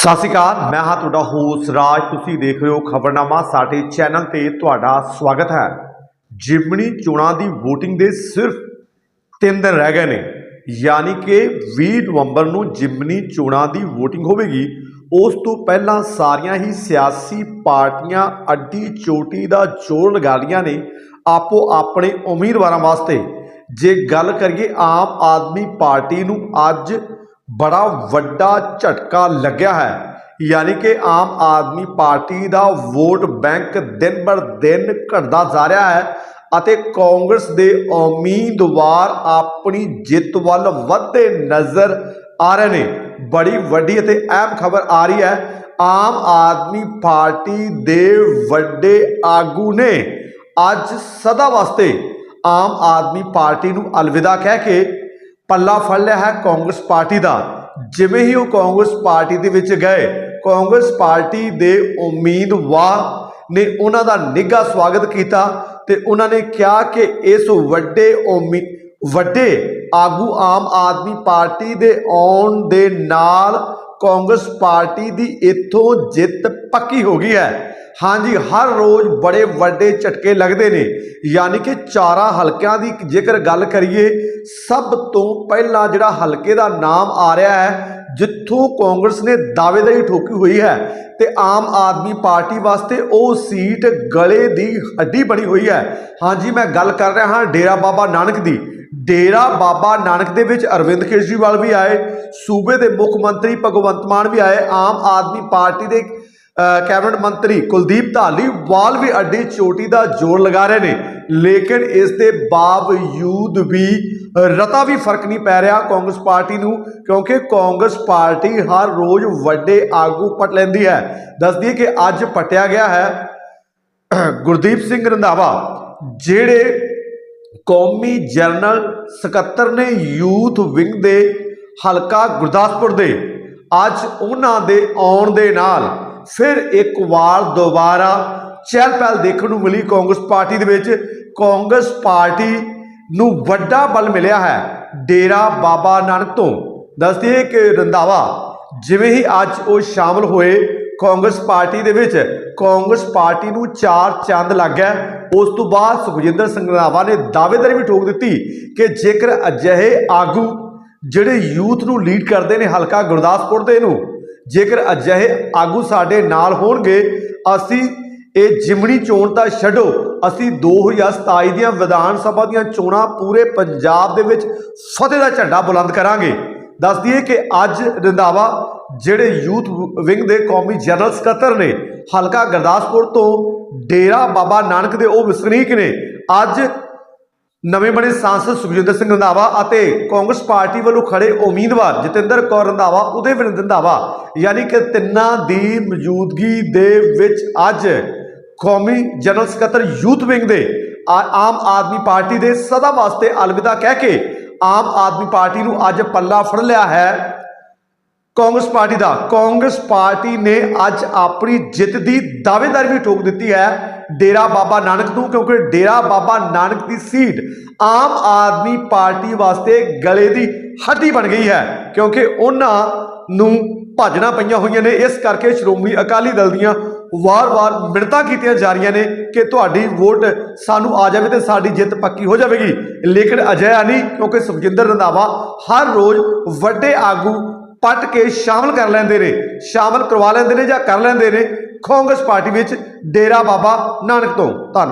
ਸਤਿ ਸ਼੍ਰੀ ਅਕਾਲ, ਮੈਂ ਹਾਂ ਤੁਹਾਡਾ ਹੋਸਟ ਰਾਜ। ਤੁਸੀਂ ਦੇਖ ਰਹੇ ਹੋ ਖਬਰਨਾਮਾ, ਸਾਡੇ ਚੈਨਲ ਤੇ ਤੁਹਾਡਾ ਸਵਾਗਤ ਹੈ। ਜਿਮਣੀ ਚੋਣਾਂ ਦੀ VOTING ਦੇ ਸਿਰਫ 3 ਦਿਨ ਰਹਿ ਗਏ ਨੇ। ਯਾਨੀ ਕਿ 20 ਨਵੰਬਰ ਨੂੰ ਜਿਮਣੀ ਚੋਣਾਂ ਦੀ VOTING ਹੋਵੇਗੀ। ਉਸ ਤੋਂ ਪਹਿਲਾਂ ਸਾਰੀਆਂ ਹੀ ਸਿਆਸੀ ਪਾਰਟੀਆਂ ਅੱਡੀ ਚੋਟੀ ਦਾ ਜੋਰ ਲਗਾ ਰਹੀਆਂ ਨੇ ਆਪੋ ਆਪਣੇ ਉਮੀਦਵਾਰਾਂ ਵਾਸਤੇ। ਜੇ ਗੱਲ ਕਰੀਏ ਆਮ ਆਦਮੀ ਪਾਰਟੀ ਨੂੰ, ਅੱਜ ਬੜਾ ਵੱਡਾ ਝਟਕਾ ਲੱਗਿਆ ਹੈ। ਯਾਨੀ ਕਿ ਆਮ ਆਦਮੀ ਪਾਰਟੀ ਦਾ ਵੋਟ ਬੈਂਕ ਦਿਨ ਬਰ ਦਿਨ ਘਟਦਾ ਜਾ ਰਿਹਾ ਹੈ ਅਤੇ ਕਾਂਗਰਸ ਦੇ ਉਮੀਦਵਾਰ ਆਪਣੀ ਜਿੱਤ ਵੱਲ ਵਧਦੇ ਨਜ਼ਰ ਆ ਰਹੇ ਨੇ। ਬੜੀ ਵੱਡੀ ਅਤੇ ਅਹਿਮ ਖਬਰ ਆ ਰਹੀ ਹੈ। ਆਮ ਆਦਮੀ ਪਾਰਟੀ ਦੇ ਵੱਡੇ ਆਗੂ ਨੇ ਅੱਜ ਸਦਾ ਵਾਸਤੇ ਆਮ ਆਦਮੀ ਪਾਰਟੀ ਨੂੰ ਅਲਵਿਦਾ ਕਹਿ ਕੇ ਪੱਲਾ ਫੜ ਲਿਆ ਹੈ ਕਾਂਗਰਸ ਪਾਰਟੀ ਦਾ। ਜਿਵੇਂ ਹੀ ਉਹ ਕਾਂਗਰਸ ਪਾਰਟੀ ਦੇ ਵਿੱਚ ਗਏ, ਕਾਂਗਰਸ ਪਾਰਟੀ ਦੇ ਉਮੀਦਵਾਰ ਨੇ ਉਹਨਾਂ ਦਾ ਨਿੱਘਾ ਸਵਾਗਤ ਕੀਤਾ ਤੇ ਉਹਨਾਂ ਨੇ ਕਿਹਾ ਕਿ ਇਸ ਵੱਡੇ ਉਮੀ, ਵੱਡੇ ਆਗੂ ਆਮ ਆਦਮੀ ਪਾਰਟੀ ਦੇ ਆਉਣ ਦੇ ਨਾਲ ਕਾਂਗਰਸ ਪਾਰਟੀ ਦੀ ਇੱਥੋਂ ਜਿੱਤ ਪੱਕੀ ਹੋ ਗਈ ਹੈ। ਹਾਂਜੀ, ਹਰ ਰੋਜ਼ ਬੜੇ ਵੱਡੇ ਝਟਕੇ ਲੱਗਦੇ ਨੇ। ਯਾਨੀ ਕਿ ਚਾਰਾਂ ਹਲਕਿਆਂ ਦੀ ਜੇਕਰ ਗੱਲ ਕਰੀਏ, ਸਭ ਤੋਂ ਪਹਿਲਾਂ ਜਿਹੜਾ ਹਲਕੇ ਦਾ ਨਾਮ ਆ ਰਿਹਾ ਹੈ, ਜਿੱਥੋਂ ਕਾਂਗਰਸ ਨੇ ਦਾਅਵੇਦਾਰੀ ਠੋਕੀ ਹੋਈ ਹੈ ਤੇ ਆਮ ਆਦਮੀ ਪਾਰਟੀ ਵਾਸਤੇ ਉਹ ਸੀਟ ਗਲੇ ਦੀ ਹੱਡੀ ਬਣੀ ਹੋਈ ਹੈ। ਹਾਂਜੀ, ਮੈਂ ਗੱਲ ਕਰ ਰਿਹਾ ਹਾਂ ਡੇਰਾ ਬਾਬਾ ਨਾਨਕ ਦੀ। ਡੇਰਾ ਬਾਬਾ ਨਾਨਕ ਦੇ ਵਿੱਚ ਅਰਵਿੰਦ ਕੇਜਰੀਵਾਲ ਵੀ ਆਏ, ਸੂਬੇ ਦੇ ਮੁੱਖ ਮੰਤਰੀ ਭਗਵੰਤ ਮਾਨ ਵੀ ਆਏ, ਆਮ ਆਦਮੀ ਪਾਰਟੀ ਦੇ ਕੈਬਨਿਟ ਮੰਤਰੀ ਕੁਲਦੀਪ ਧਾਲੀਵਾਲ ਵੀ ਅੱਡੀ ਚੋਟੀ ਦਾ ਜ਼ੋਰ ਲਗਾ ਰਹੇ ਨੇ। ਲੇਕਿਨ ਇਸ ਦੇ ਬਾਵਜੂਦ ਵੀ ਰਤਾ ਵੀ ਫ਼ਰਕ ਨਹੀਂ ਪੈ ਰਿਹਾ ਕਾਂਗਰਸ ਪਾਰਟੀ ਨੂੰ, ਕਿਉਂਕਿ ਕਾਂਗਰਸ ਪਾਰਟੀ ਹਰ ਰੋਜ਼ ਵੱਡੇ ਆਗੂ ਪਟ ਲੈਂਦੀ ਹੈ। ਦੱਸਦੀ ਕਿ ਅੱਜ ਪਟਿਆ ਗਿਆ ਹੈ ਗੁਰਦੀਪ ਸਿੰਘ ਰੰਧਾਵਾ, ਜਿਹੜੇ ਕੌਮੀ ਜਨਰਲ ਸਕੱਤਰ ਨੇ ਯੂਥ ਵਿੰਗ ਦੇ ਹਲਕਾ ਗੁਰਦਾਸਪੁਰ ਦੇ। ਅੱਜ ਉਹਨਾਂ ਦੇ ਆਉਣ ਦੇ ਨਾਲ ਫਿਰ ਇੱਕ ਵਾਰ ਦੁਬਾਰਾ ਚਹਿਲ ਪਹਿਲ ਦੇਖਣ ਨੂੰ ਮਿਲੀ ਕਾਂਗਰਸ ਪਾਰਟੀ ਦੇ ਵਿੱਚ। ਕਾਂਗਰਸ ਪਾਰਟੀ ਨੂੰ ਵੱਡਾ ਬਲ ਮਿਲਿਆ ਹੈ ਡੇਰਾ ਬਾਬਾ ਨਾਨਕ ਤੋਂ। ਦੱਸਦੇ ਕਿ ਰੰਧਾਵਾ, ਜਿਵੇਂ ਹੀ ਅੱਜ ਉਹ ਸ਼ਾਮਲ ਹੋਏ ਕਾਂਗਰਸ ਪਾਰਟੀ ਦੇ ਵਿੱਚ, ਕਾਂਗਰਸ ਪਾਰਟੀ ਨੂੰ ਚਾਰ ਚੰਦ ਲੱਗ ਗਿਆ ਉਸ ਤੋਂ ਬਾਅਦ ਸੁਖਜਿੰਦਰ ਸਿੰਘ ਰੰਧਾਵਾ ਨੇ ਦਾਅਵੇਦਾਰੀ ਵੀ ਠੋਕ ਦਿੱਤੀ ਕਿ ਜੇਕਰ ਅਜਿਹੇ ਆਗੂ ਜਿਹੜੇ ਯੂਥ ਨੂੰ ਲੀਡ ਕਰਦੇ ਨੇ ਹਲਕਾ ਗੁਰਦਾਸਪੁਰ ਦੇ ਨੂੰ ਜੇਕਰ ਅਜਿਹੇ ਆਗੂ ਸਾਡੇ ਨਾਲ ਹੋਣਗੇ, ਅਸੀਂ ਇਹ ਜਿਮਣੀ ਚੋਣ ਤਾਂ ਛੱਡੋ। ਅਸੀਂ 2027 ਦੀਆਂ ਵਿਧਾਨ ਸਭਾ ਦੀਆਂ ਚੋਣਾਂ ਪੂਰੇ ਪੰਜਾਬ ਦੇ ਵਿੱਚ ਫਤਿਹ ਦਾ ਝੰਡਾ ਬੁਲੰਦ ਕਰਾਂਗੇ। ਦੱਸ ਦਈਏ ਕਿ ਅੱਜ ਰੰਧਾਵਾ, ਜਿਹੜੇ ਯੂਥ ਵਿੰਗ ਦੇ ਕੌਮੀ ਜਨਰਲ ਸਕੱਤਰ ਨੇ, ਹਲਕਾ ਗੁਰਦਾਸਪੁਰ ਤੋਂ ਡੇਰਾ ਬਾਬਾ ਨਾਨਕ ਦੇ ਉਹ ਵਸਨੀਕ ਨੇ। ਅੱਜ ਨਵੇਂ ਬਣੇ ਸਾਂਸਦ ਸੁਖਜਿੰਦਰ ਸਿੰਘ ਰੰਧਾਵਾ ਅਤੇ ਕਾਂਗਰਸ ਪਾਰਟੀ ਵੱਲੋਂ ਖੜੇ ਉਮੀਦਵਾਰ ਜਤਿੰਦਰ ਕੌਰ ਰੰਧਾਵਾ ਉਹਦੇ ਵਿਰੁੱਧ ਰੰਧਾਵਾ, ਯਾਨੀ ਕਿ ਤਿੰਨਾਂ ਦੀ ਮੌਜੂਦਗੀ ਦੇ ਵਿੱਚ ਅੱਜ ਕੌਮੀ ਜਨਰਲ ਸਕੱਤਰ ਯੂਥ ਵਿੰਗ ਦੇ ਆ- ਆਮ ਆਦਮੀ ਪਾਰਟੀ ਦੇ ਸਦਾ ਵਾਸਤੇ ਅਲਵਿਦਾ ਕਹਿ ਕੇ ਆਮ ਆਦਮੀ ਪਾਰਟੀ ਨੂੰ ਅੱਜ ਪੱਲਾ ਫੜ ਲਿਆ ਹੈ। ਕਾਂਗਰਸ ਪਾਰਟੀ ਦਾ, ਕਾਂਗਰਸ ਪਾਰਟੀ ਨੇ ਅੱਜ ਆਪਣੀ ਜਿੱਤ ਦੀ ਦਾਅਵੇਦਾਰੀ ਵੀ ਠੋਕ ਦਿੱਤੀ ਹੈ। ਡੇਰਾ ਬਾਬਾ ਨਾਨਕ ਨੂੰ ਕਿਉਂਕਿ ਡੇਰਾ ਬਾਬਾ ਨਾਨਕ ਦੀ ਸੀਟ ਆਮ ਆਦਮੀ ਪਾਰਟੀ ਵਾਸਤੇ ਗਲੇ ਦੀ ਹੱਡੀ ਬਣ ਗਈ ਹੈ, ਕਿਉਂਕਿ ਉਹਨਾਂ ਨੂੰ ਭੱਜਣਾ ਪਈਆਂ ਹੋਈਆਂ ਨੇ। ਇਸ ਕਰਕੇ ਸ਼੍ਰੋਮਣੀ ਅਕਾਲੀ ਦਲ ਦੀਆਂ ਵਾਰ-ਵਾਰ ਮਿੰਨਤਾਂ ਕੀਤੀਆਂ ਜਾ ਰਹੀਆਂ ਨੇ ਕਿ ਤੁਹਾਡੀ ਵੋਟ ਸਾਨੂੰ ਆ ਜਾਵੇ ਤੇ ਸਾਡੀ ਜਿੱਤ ਪੱਕੀ ਹੋ ਜਾਵੇਗੀ। ਲੇਕਿਨ ਅਜਿਹਾ ਨਹੀਂ, ਕਿਉਂਕਿ ਸੁਖਜਿੰਦਰ ਰੰਧਾਵਾ ਹਰ ਰੋਜ਼ ਵੱਡੇ ਆਗੂ ਪੱਟ ਕੇ ਸ਼ਾਮਲ ਕਰ ਲੈਂਦੇ ਨੇ, ਸ਼ਾਮਲ ਕਰਵਾ ਲੈਂਦੇ ਨੇ ਜਾਂ ਕਰ ਲੈਂਦੇ ਨੇ, ਕਾਂਗਰਸ ਪਾਰਟੀ ਵਿੱਚ ਡੇਰਾ ਬਾਬਾ ਨਾਨਕ ਤੋਂ। ਧੰਨਵਾਦ।